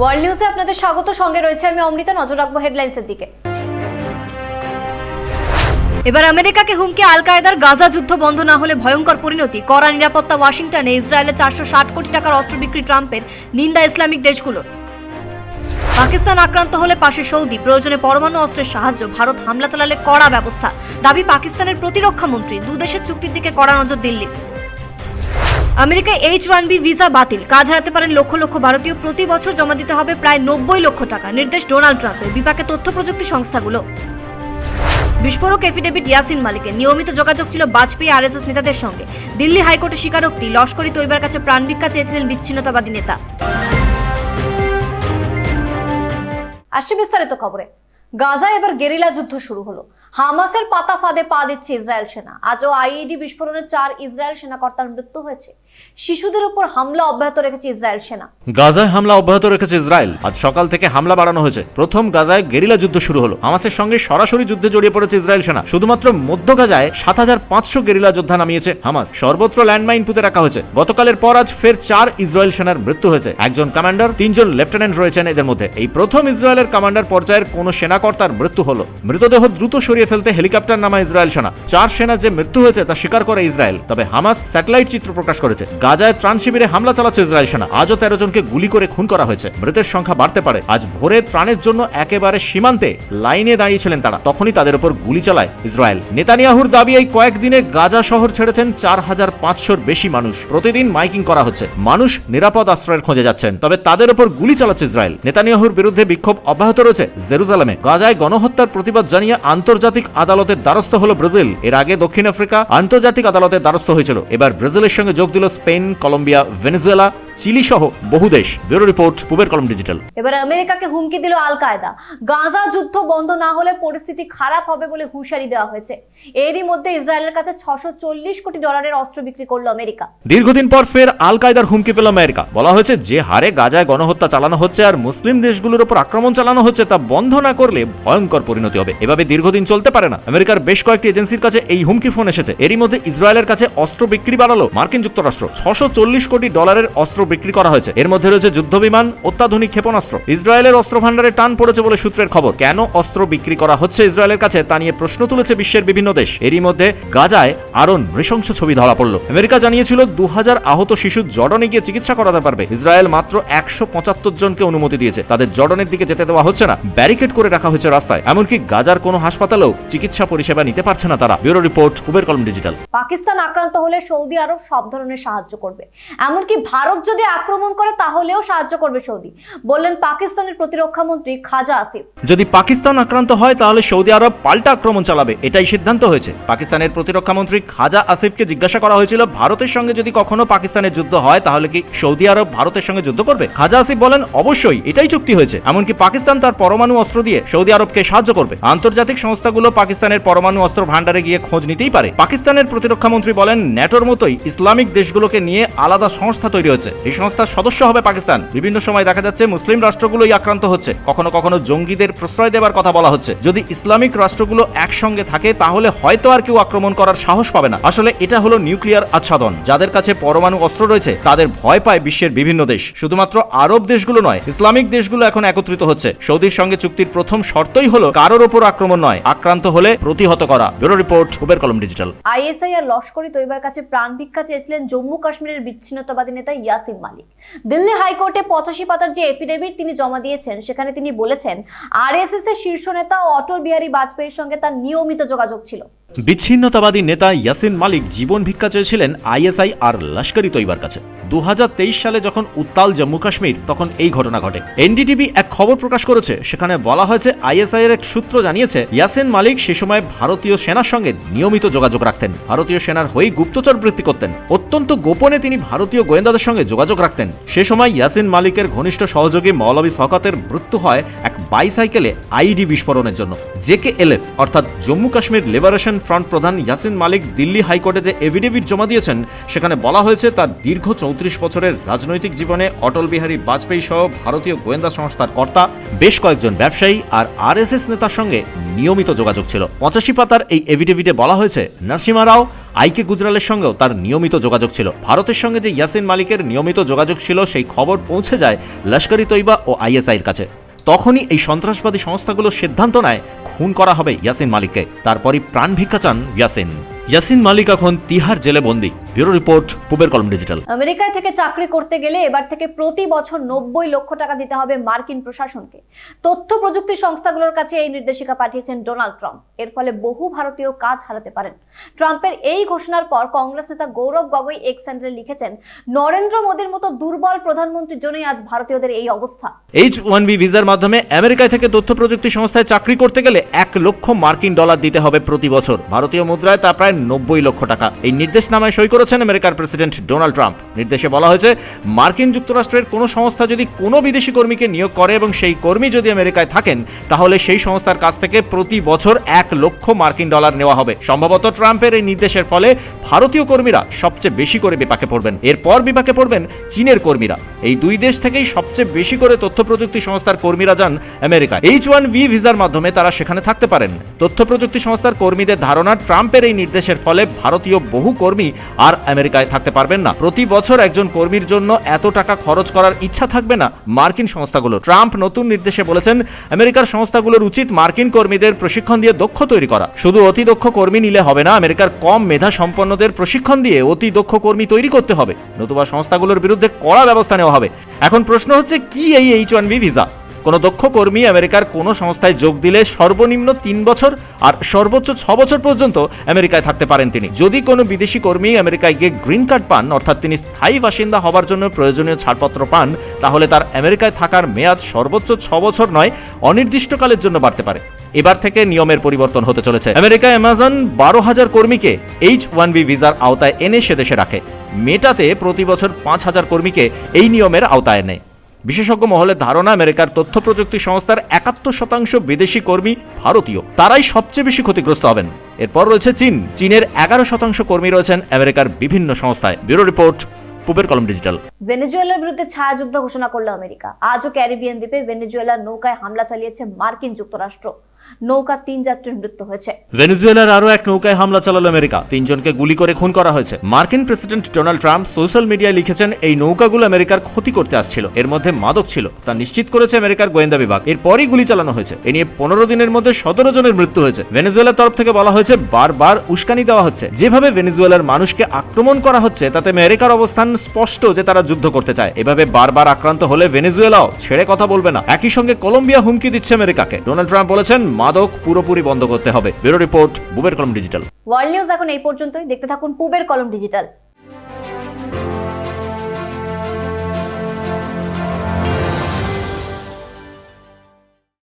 World নিউজে আপনাদের স্বাগত। সঙ্গে রয়েছে আমি অমৃতা। নজর রাখব হেডলাইন্সের দিকে। এবার আমেরিকাকে হুমকি আল কায়দার গাজা যুদ্ধ বন্ধ না হলে ভয়ঙ্কর পরিণতি। কড়া নিরাপত্তা ওয়াশিংটনে ইসরায়েলে চারশো ষাট কোটি টাকার অস্ত্র বিক্রি ট্রাম্পের নিন্দা ইসলামিক দেশগুলোর। পাকিস্তান আক্রান্ত হলে পাশে সৌদি। প্রয়োজনে পরমাণু অস্ত্রের সাহায্য। ভারত হামলা চালালে কড়া ব্যবস্থা। দাবি পাকিস্তানের প্রতিরক্ষা মন্ত্রী। দু দেশের চুক্তির দিকে কড়া নজর দিল্লি আমেরিকায় এইচ ওয়ান বি ভিসা বাতিল। কাজ হারাতে পারেন লক্ষ লক্ষ ভারতীয়। প্রতি বছর জমা দিতে হবে প্রায় নব্বই লক্ষ টাকা। নির্দেশ ডোনাল্ড ট্রাম্পের। বিপাকে তথ্য প্রযুক্তি সংস্থাগুলো। বিস্ফোরক এফিডেভিট ইয়াসিন মালিকের। নিয়মিত যোগাযোগ ছিল বাজপেয়ী আরএসএস নেতাদের সঙ্গে। দিল্লি হাইকোর্টে স্বীকারোক্তি। লস্করি তৈবার কাছে প্রাণ ভিক্ষা চেয়েছিলেন বিচ্ছিন্নতাবাদী নেতা। আসছে বিস্তারিত খবরে। গাজায় এবার গেরিলা যুদ্ধ শুরু হলো। হামাসের পাতা ফাঁদে পা দিচ্ছে ইসরায়েল সেনা। আজও আইইডি বিস্ফোরণে চার ইসরায়েল সেনাকর্তার মৃত্যু হয়েছে। শিশুদের উপর হামলা অব্যাহত রেখেছে ইসরায়েল সেনা। গাজায় হামলা অব্যাহত রেখেছে ইসরায়েল। আজ সকাল থেকে হামলা বাড়ানো হয়েছে। প্রথম গাজায় গেরিলা যুদ্ধ শুরু হলো। হামাসের সঙ্গে সরাসরি যুদ্ধে জড়িয়ে পড়েছে ইসরায়েল সেনা। শুধুমাত্র মধ্য গাজায় সাত হাজার পাঁচশো গেরিলা যোদ্ধা নামিয়েছে হামাস। সর্বত্র ল্যান্ডমাইন পুঁতে রাখা হয়েছে। গতকালের পর আজ ফের চার ইসরায়েল সেনার মৃত্যু হয়েছে। একজন কমান্ডার, তিনজন লেফটেন্যান্ট রয়েছেন এদের মধ্যে। এই প্রথম ইসরায়েলের কমান্ডার পর্যায়ের কোন সেনাকর্তার মৃত্যু হলো। মৃতদেহ দ্রুত সরিয়ে ফেলতে হেলিকপ্টার নামা ইসরায়েল সেনা। চার সেনার যে মৃত্যু হয়েছে তা স্বীকার করে ইসরায়েল। তবে হামাস স্যাটেলাইট চিত্র প্রকাশ করেছে। গাজায় ত্রাণ শিবিরে হামলা চালাচ্ছে ইসরায়েল সেনা। আজও তেরো জনকে গুলি করে খুন করা হয়েছে। মৃতের সংখ্যা বাড়তে পারে। আজ ভোরে ত্রাণের জন্য একেবারে সীমান্তে লাইনে দাঁড়িয়েছিলেন তারা। তখনই তাদের উপর গুলি চালায় ইসরায়েল। নেতানিয়াহুর দাবি, এই কয়েকদিনে গাজা শহর ছেড়েছেন চার হাজার পাঁচশোর বেশি মানুষ। প্রতিদিন মাইকিং করা হচ্ছে। মানুষ নিরাপদ আশ্রয়ের খোঁজে যাচ্ছেন। তবে তাদের উপর গুলি চালাচ্ছে ইসরায়েল। নেতানিয়াহুর বিরুদ্ধে বিক্ষোভ অব্যাহত রয়েছে জেরুজালেমে। গাজায় গণহত্যার প্রতিবাদ জানিয়ে আন্তর্জাতিক আদালতের দ্বারস্থ হল ব্রাজিল। এর আগে দক্ষিণ আফ্রিকা আন্তর্জাতিক আদালতের দ্বারস্থ হয়েছিল। এবার ব্রাজিলের সঙ্গে যোগ দিল স্পেন কলম্বিয়া ভেনেজুয়েলা চিলি সহ বহু দেশ। ব্যুরো রিপোর্ট পুবের কলম ডিজিটাল। এবার আমেরিকাকে হুমকি দিল আল কায়দা গাজা যুদ্ধ বন্ধ না হলে পরিস্থিতি খারাপ হবে বলে হুঁশিয়ারি দেওয়া হয়েছে। এরই মধ্যে ইসরায়েলের কাছে ছশো কোটি ডলারের অস্ত্র বিক্রি করল আমেরিকা। দীর্ঘদিন পর ফের আল কায়দার হুমকি পেল আমেরিকা। বলা হয়েছে যে হারে গাজায় গণহত্যা চালানো হচ্ছে আর মুসলিম দেশগুলোর উপর আক্রমণ চালানো হচ্ছে তা বন্ধ না করলে ভয়ঙ্কর পরিণতি হবে। এভাবে দীর্ঘদিন চলতে পারে না। আমেরিকার বেশ কয়েকটি এজেন্সির কাছে এই হুমকি ফোন এসেছে। এরই মধ্যে ইসরায়েলের কাছে অস্ত্র বিক্রি বাড়ালো মার্কিন যুক্তরাষ্ট্র। ছশো চল্লিশ কোটি ডলারের অস্ত্র বিক্রি করা হয়েছে। এর মধ্যে রয়েছে যুদ্ধ বিমান অত্যাধুনিক ক্ষেপণাস্ত্র। ইসরায়েলের অস্ত্র ভান্ডারে টান পড়েছে বলে সূত্রের খবর। কেন অস্ত্র বিক্রি করা হচ্ছে ইসরায়েলের কাছে তা নিয়ে প্রশ্ন তুলেছে বিশ্বের বিভিন্ন দেশ। এরই মধ্যে গাজায় আরও নৃশংস ছবি ধরা পড়ল। আমেরিকা জানিয়েছিল দু হাজার আহত শিশু জর্ডনে গিয়ে চিকিৎসা করাতে পারবে। ইসরায়েল মাত্র একশো পঁচাত্তর জনকে অনুমতি দিয়েছে। তাদের জর্ডনের দিকে যেতে দেওয়া হচ্ছে না। ব্যারিকেড করে রাখা হয়েছে রাস্তায়। এমনকি গাজার কোনো হাসপাতালেও চিকিৎসা পরিষেবা নিতে পারছে না তারা। ব্যুরো রিপোর্ট কুবের কলম ডিজিটাল। পাকিস্তান আক্রান্ত হলে সৌদি আরব সব ধরনের সাহায্য করবে। এমনকি ভারত যদি আক্রমণ করে তাহলেও সাহায্য করবে সৌদি। বললেন পাকিস্তানের প্রতিরক্ষা মন্ত্রী খাজা আসিফ। যদি পাকিস্তান আক্রান্ত হয় তাহলে সৌদি আরব পাল্টা আক্রমণ চালাবে, এটাই সিদ্ধান্ত হয়েছে। পাকিস্তানের প্রতিরক্ষা মন্ত্রী খাজা আসিফকে জিজ্ঞাসা করা হয়েছিল, ভারতের সঙ্গে যদি কখনো পাকিস্তানের যুদ্ধ হয় তাহলে কি সৌদি আরব ভারতের সঙ্গে যুদ্ধ করবে? খাজা আসিফ বলেন, অবশ্যই, এটাই চুক্তি হয়েছে। এমনকি পাকিস্তান তার পরমাণু অস্ত্র দিয়ে সৌদি আরবকে সাহায্য করবে। আন্তর্জাতিক সংস্থাগুলো পাকিস্তানের পরমাণু অস্ত্র ভান্ডারে গিয়ে খোঁজ নিতেই পারে। পাকিস্তানের প্রতিরক্ষা মন্ত্রী বলেন, ন্যাটোর মতোই ইসলামিক দেশগুলোকে নিয়ে আলাদা সংস্থা তৈরি হচ্ছে এই সংস্থার সদস্য হবে পাকিস্তান। বিভিন্ন সময় দেখা যাচ্ছে মুসলিম রাষ্ট্রগুলোই আক্রান্ত হচ্ছে। কখনো কখনো জঙ্গিদের প্রশ্রয় দেওয়ার কথা বলা হচ্ছে। যদি ইসলামিক রাষ্ট্রগুলো একসঙ্গে থাকে, তাহলে হয়তো আর কেউ আক্রমণ করার সাহস পাবে না। আসলে এটা হলো নিউক্লিয়ার আচ্ছাদন। যাদের কাছে পরমাণু অস্ত্র রয়েছে, তাদের ভয় পায় বিশ্বের বিভিন্ন দেশ। শুধুমাত্র আরব দেশগুলো নয়, ইসলামিক দেশগুলো এখন একত্রিত হচ্ছে। সৌদির সঙ্গে চুক্তির প্রথম শর্তই হলো কারোর ওপর আক্রমণ নয়, আক্রান্ত হলে প্রতিহত করা। ব্যুরো রিপোর্ট উবের কলম ডিজিটাল। আইএসআই আর লস্করি তৈবার কাছে প্রাণ ভিক্ষা চেয়েছিলেন জম্মু কাশ্মীরের বিচ্ছিন্নতাবাদী নেতা ইয়াসিন মালিক। দিল্লি হাইকোর্টে পঁচাশি পাতার যে এফিডেভিট তিনি জমা দিয়েছেন, সেখানে তিনি বলেছেন আরএসএস এর শীর্ষ নেতা অটল বিহারী বাজপেয়ীর সঙ্গে তার নিয়মিত যোগাযোগ ছিল। বিচ্ছিন্নতাবাদী নেতা ইয়াসিন মালিক জীবন ভিক্ষা চেয়েছিলেন আইএসআই আর লস্করি তৈবার কাছে। দু সালে যখন উত্তাল জম্মু কাশ্মীর, তখন এই ঘটনা ঘটে। এনডিটিভি এক খবর প্রকাশ করেছে, সেখানে বলা হয়েছে আইএসআই এর এক সূত্র জানিয়েছে, ইয়াসিন মালিক সে সময় ভারতীয় সেনার সঙ্গে নিয়মিত যোগাযোগ রাখতেন। ভারতীয় সেনার হয়েই গুপ্তচর বৃত্তি করতেন। অত্যন্ত গোপনে তিনি ভারতীয় গোয়েন্দাদের সঙ্গে যোগাযোগ রাখতেন। সে সময় ইয়াসিন মালিকের ঘনিষ্ঠ সহযোগী মৌলবী শওকতের মৃত্যু হয় এক বাইসাইকেলে আইডি বিস্ফোরণের জন্য। জেকে এলএফ অর্থাৎ জম্মু কাশ্মীর লিবারেশন ফ্রন্ট প্রধান ইয়াসিন মালিক দিল্লি হাইকোর্টে যে এভিডেভিট জমা দিয়েছেন, সেখানে বলা হয়েছে তার দীর্ঘ চৌত্রিশ বছরের রাজনৈতিক জীবনে অটল বিহারী বাজপেয়ী সহ ভারতীয় গোয়েন্দা সংস্থার কর্তা, বেশ কয়েকজন ব্যবসায়ী আর আরএসএস নেতার সঙ্গে নিয়মিত যোগাযোগ ছিল। পঁচাশি পাতার এই এভিডেভিটে বলা হয়েছে, নরসিমা রাও আইকে গুজরালের সঙ্গেও তার নিয়মিত যোগাযোগ ছিল। ভারতের সঙ্গে যে ইয়াসিন মালিকের নিয়মিত যোগাযোগ ছিল, সেই খবর পৌঁছে যায় লস্করি তৈবা ও আইএসআইয়ের কাছে। তখনই এই সন্ত্রাসবাদী সংস্থাগুলো সিদ্ধান্ত নেয়, খুন করা হবে ইয়াসিন মালিককে। তারপরই প্রাণ ভিক্ষা চান ইয়াসিন। ইয়াসিন মালিক এখন তিহার জেলে বন্দি। ব্যুরো রিপোর্ট পুবের কলম ডিজিটাল। আমেরিকায় থেকে চাকরি করতে গেলে এবার থেকে প্রতি বছর নব্বই লক্ষ টাকা দিতে হবে মার্কিন প্রশাসনকে। তথ্য প্রযুক্তি সংস্থাগুলোর কাছে এই নির্দেশিকা পাঠিয়েছেন ডোনাল্ড ট্রাম্প। এর ফলে বহু ভারতীয় কাজ হারাতে পারেন। ট্রাম্পের এই ঘোষণার পর কংগ্রেস নেতা গৌরব গগৈ এক স্যান্ডেলে লিখেছেন নরেন্দ্র মোদীর মতো দুর্বল প্রধানমন্ত্রীর জন্যই আজ ভারতীয়দের এই অবস্থা। এইচ ওয়ান বি ভিসার মাধ্যমে আমেরিকায় থেকে তথ্য প্রযুক্তি সংস্থায় চাকরি করতে গেলে এক লক্ষ মার্কিন ডলার দিতে হবে প্রতি বছর। ভারতীয় মুদ্রায় তা প্রায় নব্বই লক্ষ টাকা। এই নির্দেশনামায় সই করেছেন আমেরিকার প্রেসিডেন্ট ডোনাল্ড ট্রাম্প। নির্দেশে বলা হয়েছে, মার্কিন যুক্তরাষ্ট্রের কোনো সংস্থা যদি কোনো বিদেশি কর্মীকে নিয়োগ করে এবং সেই কর্মী যদি আমেরিকায় থাকেন, তাহলে সেই সংস্থার কাছ থেকে প্রতি বছর এক লক্ষ মার্কিন ডলার নেওয়া হবে। সম্ভবত ট্রাম্পের এই নির্দেশের ফলে ভারতীয় কর্মীরা সবচেয়ে বেশি করে বিপাকে পড়বেন। এরপর বিপাকে পড়বেন চীনের কর্মীরা। এই দুই দেশ থেকেই সবচেয়ে বেশি করে তথ্য প্রযুক্তি সংস্থার কর্মীরা যান আমেরিকা এইচ ওয়ান ভি ভিসার মাধ্যমে তারা সেখানে থাকতে পারেন। তথ্য প্রযুক্তি সংস্থার কর্মীদের ধারণা, ট্রাম্পের এই নির্দেশের ফলে ভারতীয় বহু কর্মী আর আমেরিকায় থাকতে পারবেন না। প্রতি বছর একজন কর্মীর জন্য এত টাকা খরচ করার ইচ্ছা থাকবে না মার্কিন সংস্থাগুলো। ট্রাম্প নতুন নির্দেশে বলেছেন, আমেরিকার সংস্থাগুলোর উচিত মার্কিন কর্মীদের প্রশিক্ষণ দিয়ে দক্ষ তৈরি করা। শুধু অতি দক্ষ কর্মী নিলে হবে না, আমেরিকার কম মেধা সম্পন্নদের প্রশিক্ষণ দিয়ে অতি দক্ষ কর্মী তৈরি করতে হবে। নতুবা সংস্থাগুলোর বিরুদ্ধে কড়া ব্যবস্থা নেওয়া হবে। এখন প্রশ্ন হচ্ছে, কি এই এইচ ওয়ান বি ভিসা কোনো দক্ষ কর্মী আমেরিকার কোনো সংস্থায় যোগ দিলে সর্বনিম্ন তিন বছর আর সর্বোচ্চ ছ বছর পর্যন্ত আমেরিকায় থাকতে পারেন তিনি। যদি কোনো বিদেশি কর্মী আমেরিকায় গিয়ে গ্রিন কার্ড পান, অর্থাৎ তিনি স্থায়ী বাসিন্দা হবার জন্য প্রয়োজনীয় ছাড়পত্র পান, তাহলে তার আমেরিকায় থাকার মেয়াদ সর্বোচ্চ ছ বছর নয়, অনির্দিষ্টকালের জন্য বাড়তে পারে। এবার থেকে নিয়মের পরিবর্তন হতে চলেছে। আমেরিকায় অ্যামাজন বারো হাজার কর্মীকে এইচ ওয়ান বি ভিসার আওতায় এনে সে দেশে রাখে। মেটাতে প্রতি বছর পাঁচ হাজার কর্মীকে এই নিয়মের আওতায় নেয় বিশেষজ্ঞ মহলের ধারণা, আমেরিকার তথ্য প্রযুক্তি সংস্থার একাত্তর শতাংশ বিদেশি কর্মী ভারতীয়। তারাই সবচেয়ে বেশি ক্ষতিগ্রস্ত হবেন। এরপর রয়েছে চীন। চীনের এগারো শতাংশ কর্মী রয়েছেন আমেরিকার বিভিন্ন সংস্থায়। ব্যুরো রিপোর্ট, পুবের কলম ডিজিটাল। ভেনেজুয়েলার বিরুদ্ধে ছায়াযুদ্ধ ঘোষণা করল আমেরিকা। আজও ক্যারিবিয়ান দ্বীপে ভেনেজুয়েলার নৌকায় হামলা চালিয়েছে মার্কিন যুক্তরাষ্ট্র। নৌকা তিন যাত্রীর মৃত্যু হয়েছে। ভেনেজুয়েলার আরও এক নৌকায় হামলা চালালো আমেরিকা। তিনজনকে গুলি করে খুন করা হয়েছে। মার্কিন প্রেসিডেন্ট ডোনাল্ড ট্রাম্প সোশ্যাল মিডিয়ায় লিখেছেন, এই নৌকাগুলো আমেরিকার ক্ষতি করতে আসছিল। এর মধ্যে মাদক ছিল। তা নিশ্চিত করেছে আমেরিকার গোয়েন্দা বিভাগ। এরপরই গুলি চালানো হয়েছে। এ নিয়ে পনেরো দিনের মধ্যে সতেরো জনের মৃত্যু হয়েছে। ভেনেজুয়েলার তরফ থেকে বলা হয়েছে, বারবার উস্কানি দেওয়া হচ্ছে। যেভাবে ভেনেজুয়েলার মানুষকে আক্রমণ করা হচ্ছে, তাতে আমেরিকার অবস্থান স্পষ্ট যে তারা যুদ্ধ করতে চায়। এভাবে বারবার আক্রান্ত হলে ভেনেজুয়েলাও ছেড়ে কথা বলবে না। একই সঙ্গে কলম্বিয়া হুমকি দিচ্ছে আমেরিকাকে। ডোনাল্ড ট্রাম্প বলেছেন মাদক পুরোপুরি বন্ধ করতে হবে। ব্যুরো রিপোর্ট বুবের কলম ডিজিটাল। ওয়ার্ল্ড নিউজ এখন এই পর্যন্তই। দেখতে থাকুন পুবের কলম ডিজিটাল।